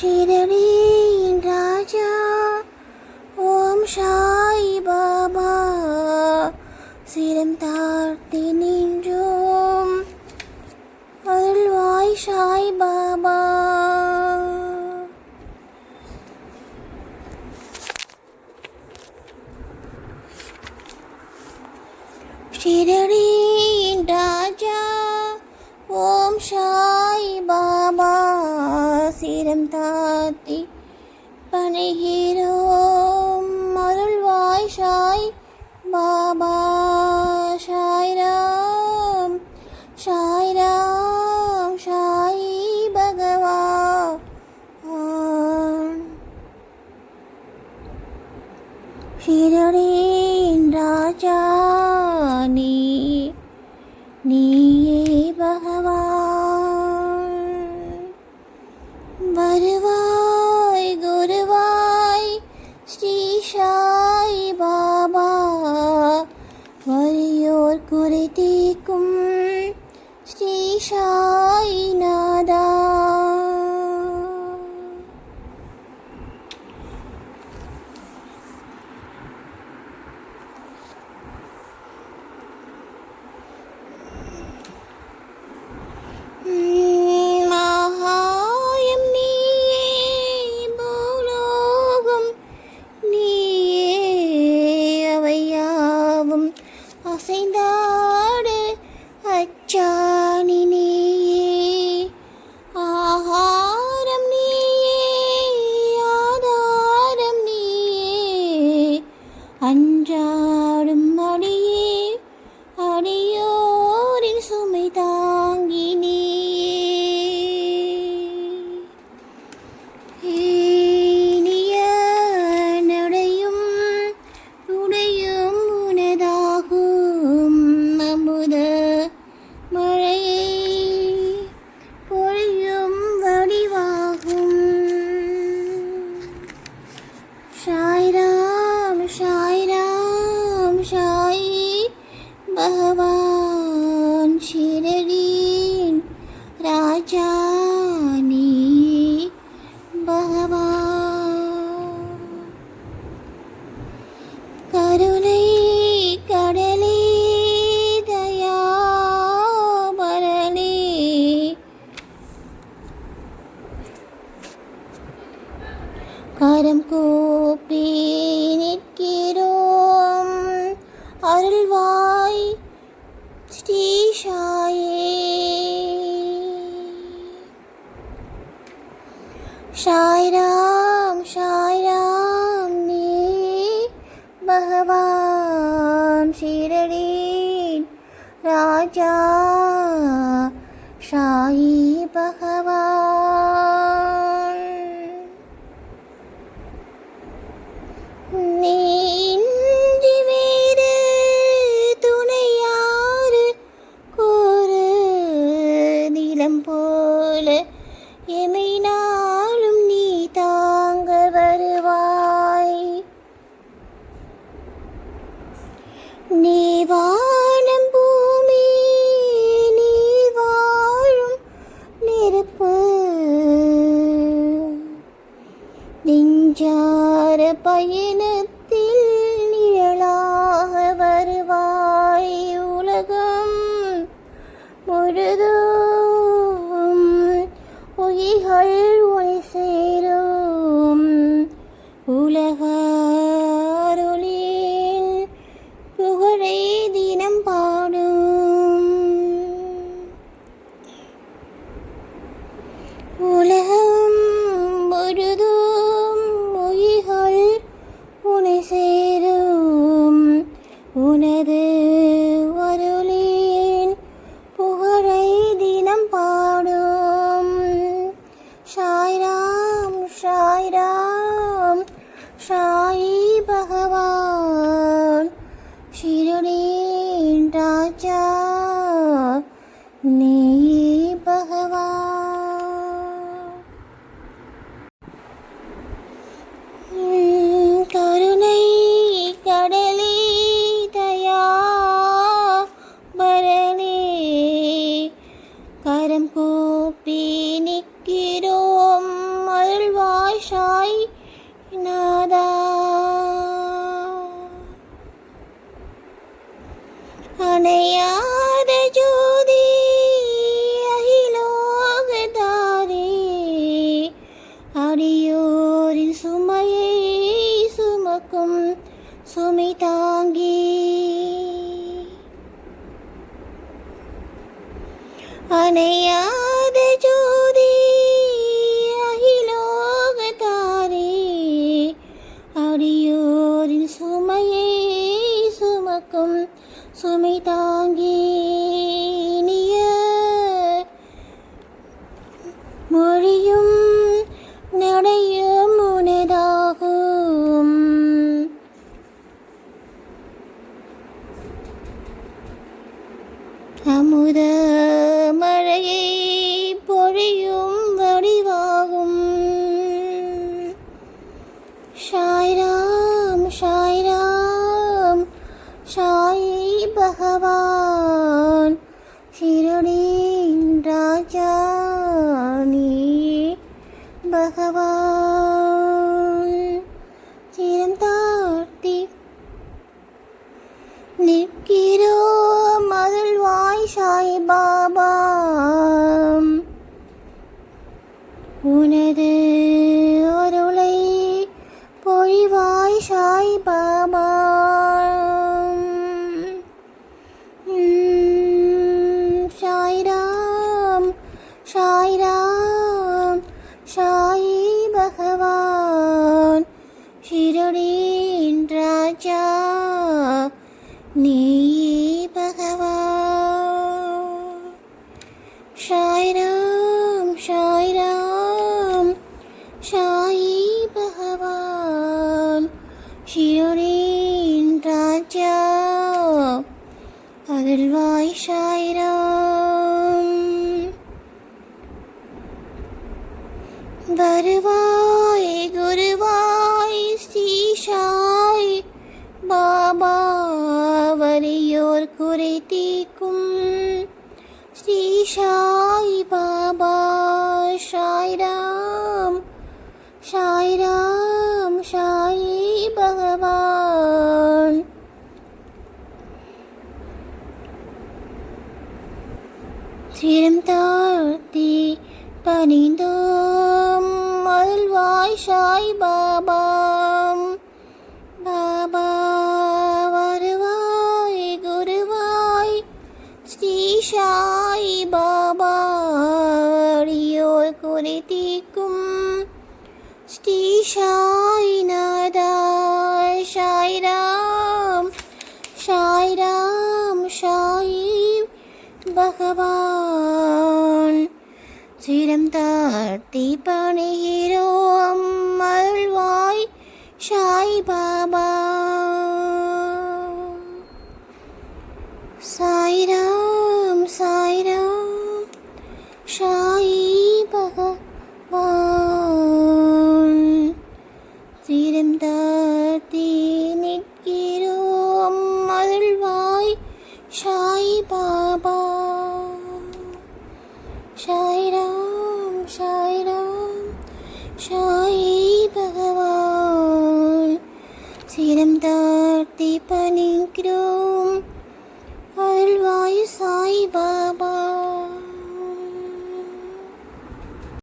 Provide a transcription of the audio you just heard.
শিররি রাজা ওম সাই বাবা সিরম তার তিনি ওই সাই বাবা শিররি நேரம் தாத்தி பனைகிற യതിക്കും ശ്രീ Bye-bye. সাই রাম সাই রাম নি ভগবান শিরড়ি রাজা அணையாத ஜோதி அகிலோகதாரே அடியோரின் சுமையை சுமக்கும் சுமை தாங்கி அணையா வருவாய் குருவாய் ஸ்ரீஷாய் பாபா வலியோர் குறை தீக்கும் ஸ்ரீஷாய் பாபா ஷாய்ராம் ஷாய்ராம் ஷாயி பகவான் சிரம் தாழ்த்தி பணிந்தோ সাই বাবা বাবা வருவாய் குருவாய் ஸ்ரீ சாய் பாபா அடியோர் குறை தீக்கும் ஸ்ரீ சாய் நாதா சாய் ராம் சாய் ராம் சாய் பகவான் சிரம் தாழ்த்தி பணிகிறோம் அருள்வாய் ஷாய் பாபா சாய்ராம் சாய்ராம் ஷாயி பகவான் சிரம் தாழ்த்தி நிற்கிறோம் அருள்வாய் ஷாய் பாபா ஷாய்ராம் ഷായി ഭഗവാൻ சிரம் தாழ்த்தி பணிக்கிறோம்